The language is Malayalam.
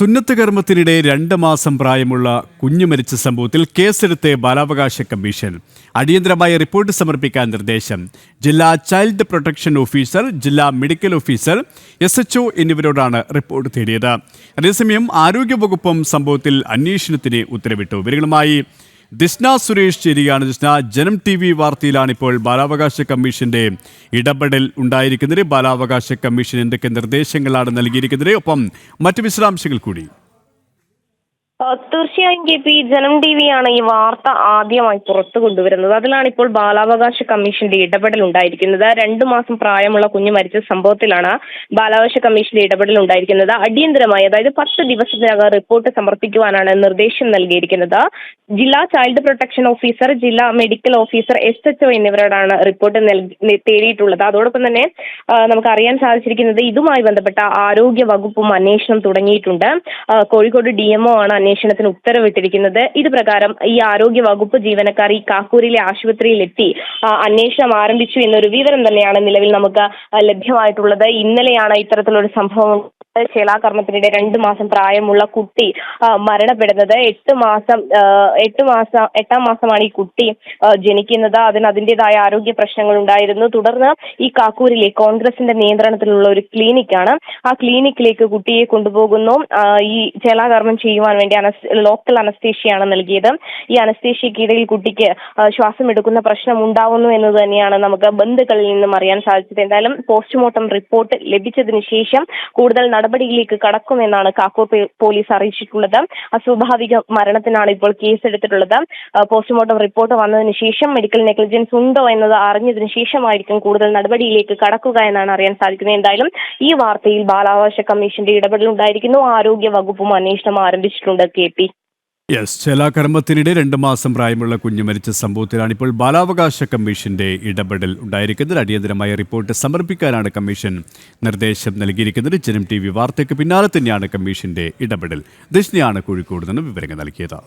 സുന്നത്ത് കർമ്മത്തിനിടെ രണ്ട് മാസം പ്രായമുള്ള കുഞ്ഞു മരിച്ച സംഭവത്തിൽ കേസെടുത്ത് ബാലാവകാശ കമ്മീഷൻ. അടിയന്തരമായ റിപ്പോർട്ട് സമർപ്പിക്കാൻ നിർദ്ദേശം. ജില്ലാ ചൈൽഡ് പ്രൊട്ടക്ഷൻ ഓഫീസർ ജില്ലാ മെഡിക്കൽ ഓഫീസർ എസ് എച്ച് എന്നിവരോടാണ് റിപ്പോർട്ട് തേടിയത്. അതേസമയം ആരോഗ്യവകുപ്പും സംഭവത്തിൽ അന്വേഷണത്തിന് ഉത്തരവിട്ടു. ഇവരുമായി ദിസ്ന സുരേഷ് ചേരുകയാണ് ദിസ്ന ജനം ടി വി വാർത്തയിലാണ് ഇപ്പോൾ ബാലാവകാശ കമ്മീഷന്റെ ഇടപെടൽ ഉണ്ടായിരിക്കുന്നത്. ബാലാവകാശ കമ്മീഷൻ എന്തൊക്കെ നിർദ്ദേശങ്ങളാണ് നൽകിയിരിക്കുന്നത്? ഒപ്പം മറ്റു വിശദാംശങ്ങൾ കൂടി. തീർച്ചയായും കെ പി ജനം ടി ആണ് ഈ വാർത്ത ആദ്യമായി പുറത്തു കൊണ്ടുവരുന്നത്. അതിലാണ് ഇപ്പോൾ ബാലാവകാശ കമ്മീഷന്റെ ഇടപെടൽ ഉണ്ടായിരിക്കുന്നത്. രണ്ടു മാസം പ്രായമുള്ള കുഞ്ഞ് മരിച്ച സംഭവത്തിലാണ് ബാലാവകാശ കമ്മീഷന്റെ ഇടപെടൽ ഉണ്ടായിരിക്കുന്നത്. അടിയന്തരമായി അതായത് പത്ത് ദിവസത്തിനകം റിപ്പോർട്ട് സമർപ്പിക്കുവാനാണ് നിർദ്ദേശം നൽകിയിരിക്കുന്നത്. ജില്ലാ ചൈൽഡ് പ്രൊട്ടക്ഷൻ ഓഫീസർ ജില്ലാ medical officer S H O എന്നിവരോടാണ് report തേടിയിട്ടുള്ളത്. അതോടൊപ്പം തന്നെ നമുക്ക് അറിയാൻ സാധിച്ചിരിക്കുന്നത് ഇതുമായി ബന്ധപ്പെട്ട ആരോഗ്യ വകുപ്പും അന്വേഷണം തുടങ്ങിയിട്ടുണ്ട്. കോഴിക്കോട് ഡി എംഒ ആണ് അന്വേഷണത്തിന് ഉത്തരവിട്ടിരിക്കുന്നത്. ഇത് പ്രകാരം ഈ ആരോഗ്യ വകുപ്പ് ജീവനക്കാർ ഈ കാക്കൂരിലെ ആശുപത്രിയിൽ എത്തി ആ, അന്വേഷണം ആരംഭിച്ചു എന്നൊരു വിവരം തന്നെയാണ് നിലവിൽ നമുക്ക് ലഭ്യമായിട്ടുള്ളത്. ഇന്നലെയാണ് ഇത്തരത്തിലൊരു സംഭവം ശിലാകർമ്മത്തിനിടെ രണ്ട് മാസം പ്രായമുള്ള കുട്ടി മരണപ്പെടുന്നത്. എട്ട് മാസം എട്ട് മാസം എട്ടാം മാസമാണ് ഈ കുട്ടി ജനിക്കുന്നത്. അതിന് അതിന്റെതായ ആരോഗ്യ പ്രശ്നങ്ങൾ ഉണ്ടായിരുന്നു. തുടർന്ന് ഈ കാക്കൂരിലെ കോൺഗ്രസിന്റെ നിയന്ത്രണത്തിലുള്ള ഒരു ക്ലിനിക്കാണ്. ആ ക്ലിനിക്കിലേക്ക് കുട്ടിയെ കൊണ്ടുപോകുന്നു. ഈ ചേലാകർമ്മം ചെയ്യുവാൻ വേണ്ടി അനസ് ലോക്കൽ അനസ്തേഷ്യയാണ് നൽകിയത്. ഈ അനസ്തേഷ്യക്കിടയിൽ കുട്ടിക്ക് ശ്വാസം എടുക്കുന്ന പ്രശ്നം ഉണ്ടാവുന്നു എന്ന് തന്നെയാണ് നമുക്ക് ബന്ധുക്കളിൽ നിന്നും അറിയാൻ സാധിച്ചത്. എന്തായാലും പോസ്റ്റ്മോർട്ടം റിപ്പോർട്ട് ലഭിച്ചതിന് ശേഷം കൂടുതൽ നടപടിയിലേക്ക് കടക്കുമെന്നാണ് കാക്കൂർ പോലീസ് അറിയിച്ചിട്ടുള്ളത്. അസ്വാഭാവിക മരണത്തിനാണ് ഇപ്പോൾ കേസെടുത്തിട്ടുള്ളത്. പോസ്റ്റ്മോർട്ടം റിപ്പോർട്ട് വന്നതിന് ശേഷം മെഡിക്കൽ നെഗ്ലിജൻസ് ഉണ്ടോ എന്നത് അറിഞ്ഞതിന് ശേഷമായിരിക്കും കൂടുതൽ നടപടിയിലേക്ക് കടക്കുക എന്നാണ് അറിയാൻ സാധിക്കുന്നത്. എന്തായാലും ഈ വാർത്തയിൽ ബാലാവകാശ കമ്മീഷന്റെ ഇടപെടൽ ഉണ്ടായിരിക്കുന്നു ആരോഗ്യ വകുപ്പും അന്വേഷണം ആരംഭിച്ചിട്ടുണ്ട് കെ പി. യെസ് ശിലാകർമ്മത്തിനിടെ രണ്ട് മാസം പ്രായമുള്ള കുഞ്ഞു മരിച്ച സംഭവത്തിലാണ് ഇപ്പോൾ ബാലാവകാശ കമ്മീഷന്റെ ഇടപെടൽ ഉണ്ടായിരിക്കുന്നത്. അടിയന്തരമായ റിപ്പോർട്ട് സമർപ്പിക്കാനാണ് കമ്മീഷൻ നിർദ്ദേശം നൽകിയിരിക്കുന്നത്. ജനം ടി വി വാർത്തയ്ക്ക് പിന്നാലെ തന്നെയാണ് കമ്മീഷന്റെ ഇടപെടൽ. ദക്ഷിണയാണ് കോഴിക്കോട് നിന്ന് വിവരങ്ങൾ നൽകിയത്.